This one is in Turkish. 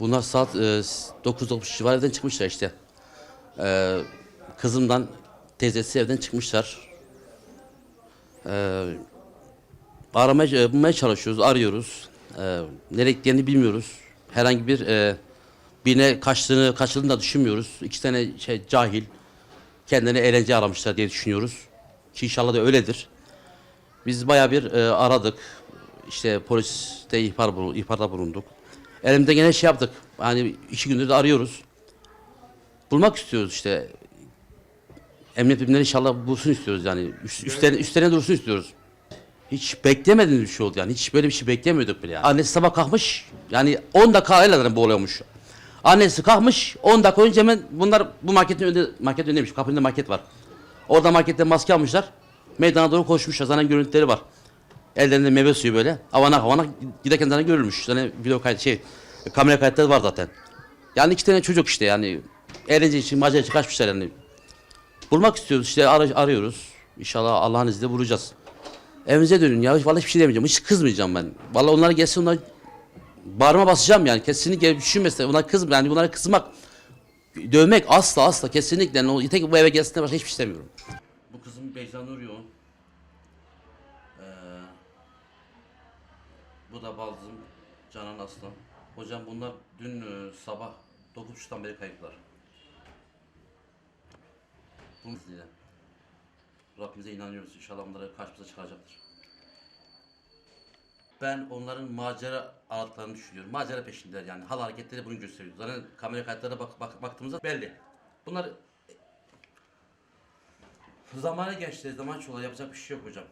Bunlar saat e, 9-9 civarı evden çıkmışlar işte. E, kızımdan teyzesi evden çıkmışlar. E, aramaya e, bulmaya çalışıyoruz, arıyoruz. E, nereye gittiğini bilmiyoruz. Herhangi bir e, birine kaçtığını, kaçıldığını da düşünmüyoruz. İki tane şey, cahil kendine eğlence aramışlar diye düşünüyoruz. Ki inşallah da öyledir. Biz bayağı bir e, aradık. İşte poliste ihbar, bul- ihbarda bulunduk. Elimde gene şey yaptık. Hani iki gündür de arıyoruz. Bulmak istiyoruz işte. Emniyet birimleri inşallah bulsun istiyoruz yani. Üst, üstlerine, üstlerine dursun istiyoruz. Hiç beklemediğimiz bir şey oldu yani. Hiç böyle bir şey beklemiyorduk bile yani. Annesi sabah kalkmış. Yani 10 dakika el boğuluyormuş. Annesi kalkmış 10 dakika önce hemen bunlar bu marketin önünde market önündeymiş. Kapının önünde market var. Orada markette maske almışlar. Meydana doğru koşmuşlar. Zaten görüntüleri var. Ellerinde meyve suyu böyle. Avanak avanak giderken zaten görülmüş. Zaten video kayıt şey kamera kayıtları var zaten. Yani iki tane çocuk işte yani eğlence için macera için kaçmışlar yani. Bulmak istiyoruz işte ar- arıyoruz. İnşallah Allah'ın izniyle bulacağız. Evinize dönün ya. Vallahi hiçbir şey demeyeceğim. Hiç kızmayacağım ben. Vallahi onlar gelsin onlar bağrıma basacağım yani. Kesinlikle düşünmesin. Bunlar kız yani bunlara kızmak dövmek asla asla kesinlikle. Yani ki bu eve gelsin de başka hiçbir şey istemiyorum. Bu kızım Beyza Nur Yoğun. Ee, bu da Balzım Canan Aslan. Hocam bunlar dün e, sabah 9.30'dan beri kayıplar. Bunun izniyle. Rabbimize inanıyoruz. İnşallah onları karşımıza çıkaracaktır. Ben onların macera aradıklarını düşünüyorum. Macera peşindeler yani. Hal hareketleri bunu gösteriyor. Zaten kamera kayıtlarına bak, bak, baktığımızda belli. Bunlar zamanı geçti, zaman çoluğu yapacak bir şey yok hocam.